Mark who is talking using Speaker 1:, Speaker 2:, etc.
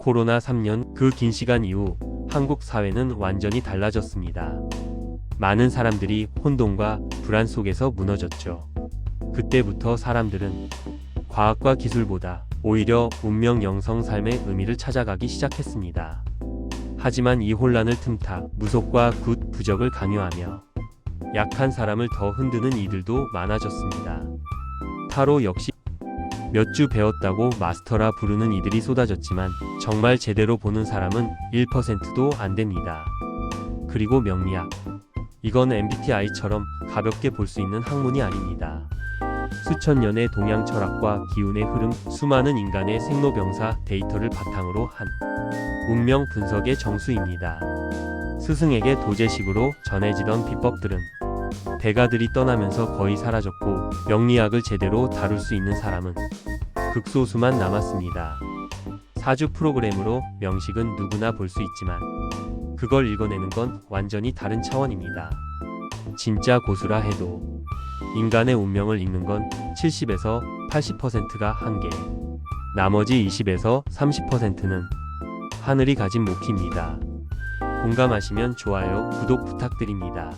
Speaker 1: 코로나 3년 그 긴 시간 이후 한국 사회는 완전히 달라졌습니다. 많은 사람들이 혼돈과 불안 속에서 무너졌죠. 그때부터 사람들은 과학과 기술보다 오히려 운명 영성 삶의 의미를 찾아가기 시작했습니다. 하지만 이 혼란을 틈타 무속과 굿 부적을 강요하며 약한 사람을 더 흔드는 이들도 많아졌습니다. 타로 역시 몇 주 배웠다고 마스터라 부르는 이들이 쏟아졌지만 정말 제대로 보는 사람은 1%도 안 됩니다. 그리고 명리학. 이건 MBTI처럼 가볍게 볼 수 있는 학문이 아닙니다. 수천 년의 동양 철학과 기운의 흐름, 수많은 인간의 생로병사 데이터를 바탕으로 한 운명 분석의 정수입니다. 스승에게 도제식으로 전해지던 비법들은 대가들이 떠나면서 거의 사라졌고 명리학을 제대로 다룰 수 있는 사람은 극소수만 남았습니다. 사주 프로그램으로 명식은 누구나 볼 수 있지만 그걸 읽어내는 건 완전히 다른 차원입니다. 진짜 고수라 해도 인간의 운명을 읽는 건 70에서 80%가 한계, 나머지 20에서 30%는 하늘이 가진 몫입니다. 공감하시면 좋아요, 구독 부탁드립니다.